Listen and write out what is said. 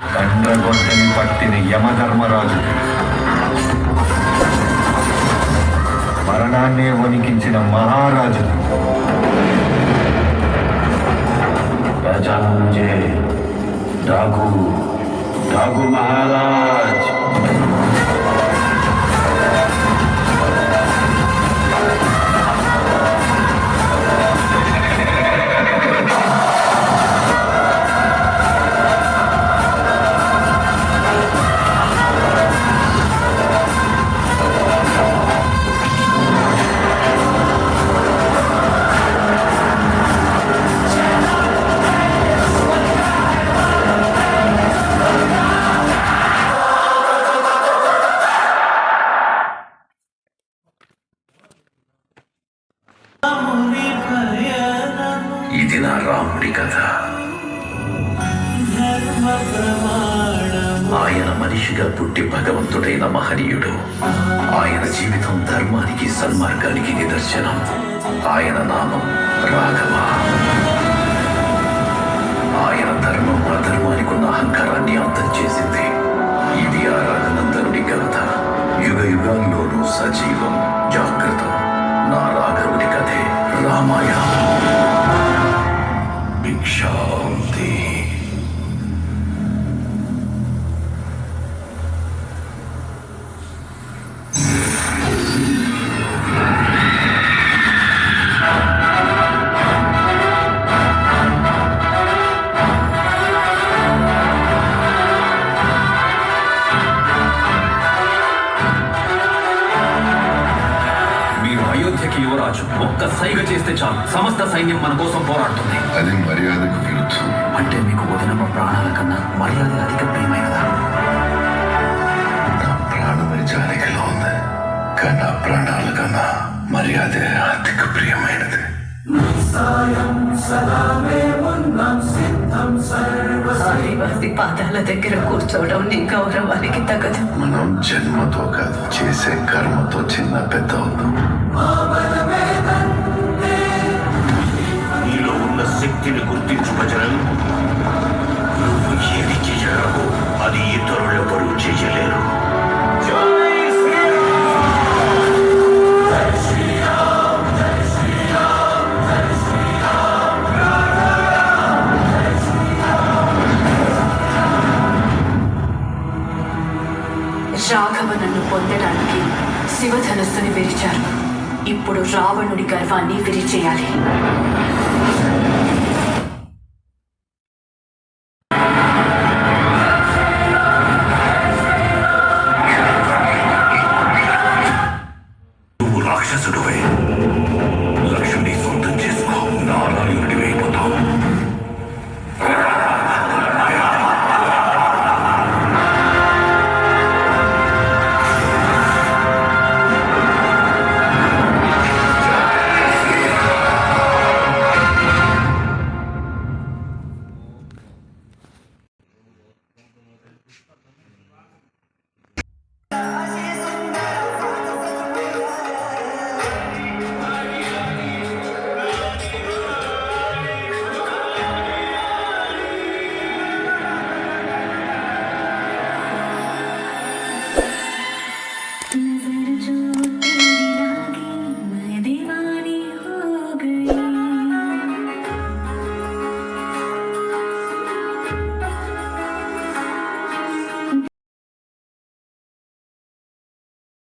కండ్రగొడ్డని పట్టిన యమధర్మరాజు మరణాన్నే వణికించిన మహారాజు ప్రజాంజయ్ డాగు డాగు మహారాజ్. ఇది రాముడి కథ. ఆయన మనిషిగా పుట్టి భగవంతుడైన మహనీయుడు. ఆయన జీవితం ధర్మానికి సన్మార్గానికి నిదర్శనం. ఆయన నామం రాఘవ. ఆయన ధర్మం అధర్మానికి ఒక్క సైగ చేస్తే చాలు. సమస్త సైన్యం మన కోసం పోరాడుతుంది. అది మర్యాదకు విరుద్ధం. అంటే మీకు వదినమ్మ ప్రాణాల కన్నా మర్యాద అధిక ప్రియమైనదా నా ప్రాణమే జానకిలో ఉంది. కానీ నా ప్రాణాల కన్నా మర్యాదే అధిక ప్రియమైనది. పాదాల దగ్గర కూర్చోవడం నీ గౌరవానికి తగదు. మనం జన్మతో కాదు చేసే కర్మతో చిన్న పెద్ద అవుతాం. ఉన్న గుర్తించు భజనం నువ్వు ఏది చేయగలవు అది ఇతరులెవరూ చేయలేరు రాఘవ నన్ను పొందడానికి శివధనస్సుని విరిచారు. ఇప్పుడు రావణుడి గర్వాన్ని విరిచేయాలి.